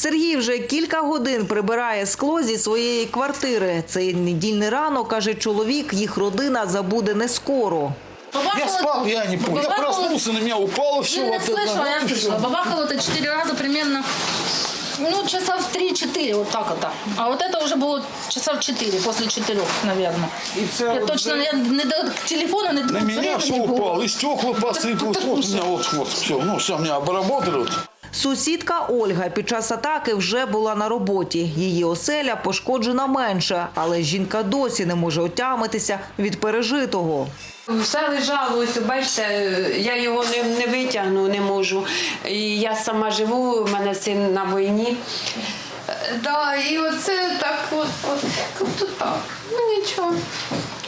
Сергій вже кілька годин прибирає скло зі своєї квартири. Цей недільний ранок, каже чоловік, їх родина забуде не скоро. Я спал, я не помню. Я Бабахало- проснулся, на меня упало все. Ну, я вот это, слышала, я вот и слышала. всё. Бабахало это 4 раза примерно, ну, часа в 3-4, вот так вот. А вот это уже было часа в 4, после 4, наверное. И це Я от точно за- я не до телефона, не до На меня все времени было. упало, и стекла посыпалось. Вот у меня вот, вот все, ну все, меня обработали. Вот. Сусідка Ольга під час атаки вже була на роботі. Її оселя пошкоджена менше, але жінка досі не може отямитися від пережитого. Все лежало, ось бачите, я його не, не витягну, не можу. І я сама живу, у мене син на війні. Да, і оце так от, от, от так. Ну нічого.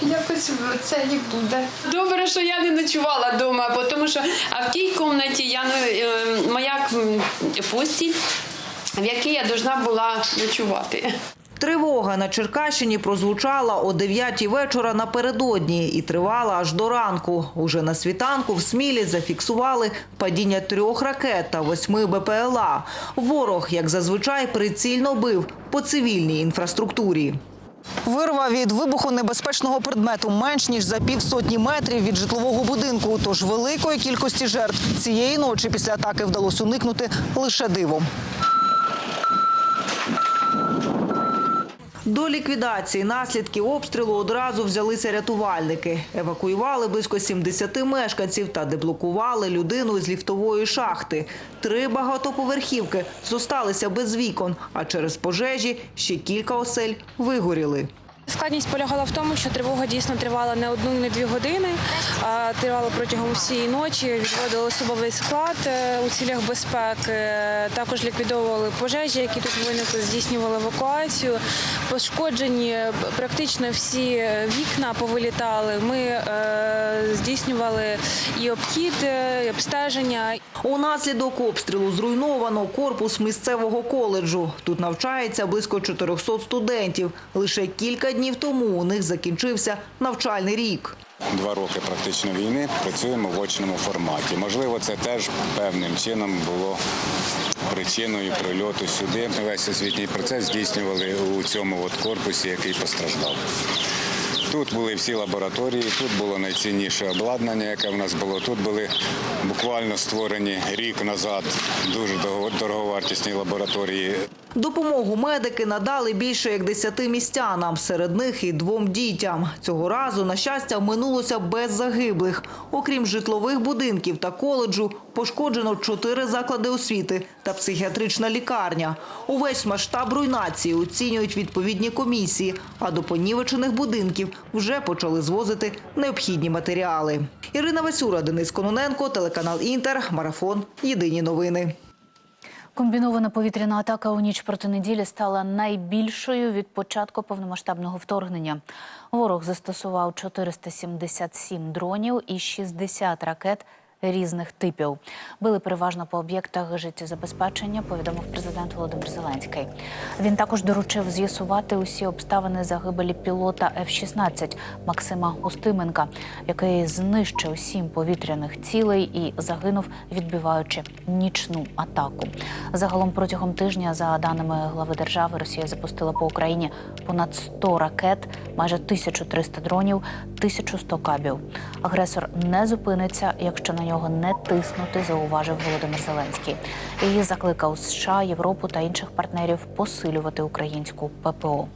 Якось це і буде. Добре, що я не ночувала вдома, тому що а в тій кімнаті я е, моя постіль, в якій я повинна була ночувати. Тривога на Черкащині прозвучала о 9 вечора напередодні і тривала аж до ранку. Уже на світанку в Смілі зафіксували падіння трьох ракет та восьми БПЛА. Ворог, як зазвичай, прицільно бив по цивільній інфраструктурі. Вирва від вибуху небезпечного предмету менш ніж за півсотні метрів від житлового будинку. Тож великої кількості жертв цієї ночі після атаки вдалося уникнути лише дивом. До ліквідації наслідків обстрілу одразу взялися рятувальники. Евакуювали близько 70 мешканців та деблокували людину з ліфтової шахти. Три багатоповерхівки зосталися без вікон, а через пожежі ще кілька осель вигоріли. Складність полягала в тому, що тривога дійсно тривала не одну не дві години, а тривала протягом всієї ночі. Відводили особовий склад е, у цілях безпеки. Також ліквідовували пожежі, які тут виникли, здійснювали евакуацію. Пошкоджені практично всі вікна повилітали. Ми е, здійснювали і обхід, е, і обстеження. Унаслідок обстрілу зруйновано корпус місцевого коледжу. Тут навчається близько 400 студентів. Лише кілька днів тому у них закінчився навчальний рік. Два роки практично війни працюємо в очному форматі. Можливо, це теж певним чином було причиною прильоту сюди. Весь освітній процес здійснювали у цьому от корпусі, який постраждав. Тут були всі лабораторії, тут було найцінніше обладнання, яке в нас було. Тут були буквально створені рік назад дуже дорого- дороговартісні лабораторії. Допомогу медики надали більше як десяти містянам, серед них і двом дітям. Цього разу, на щастя, минулося без загиблих. Окрім житлових будинків та коледжу, пошкоджено чотири заклади освіти та психіатрична лікарня. Увесь масштаб руйнації оцінюють відповідні комісії, а до понівечених будинків вже почали звозити необхідні матеріали. Ірина Васюра, Денис Кононенко, телеканал Інтер, Марафон. Єдині новини. Комбінована повітряна атака у ніч проти неділі стала найбільшою від початку повномасштабного вторгнення. Ворог застосував 477 дронів і 60 ракет різних типів. Били переважно по об'єктах життєзабезпечення, повідомив президент Володимир Зеленський. Він також доручив з'ясувати усі обставини загибелі пілота F-16 Максима Устименка, який знищив сім повітряних цілей і загинув, відбиваючи нічну атаку. Загалом протягом тижня, за даними глави держави, Росія запустила по Україні понад 100 ракет, майже 1300 дронів, 1100 кабів. Агресор не зупиниться, якщо на нього не тиснути, зауважив Володимир Зеленський. І закликав США, Європу та інших партнерів посилювати українську ППО.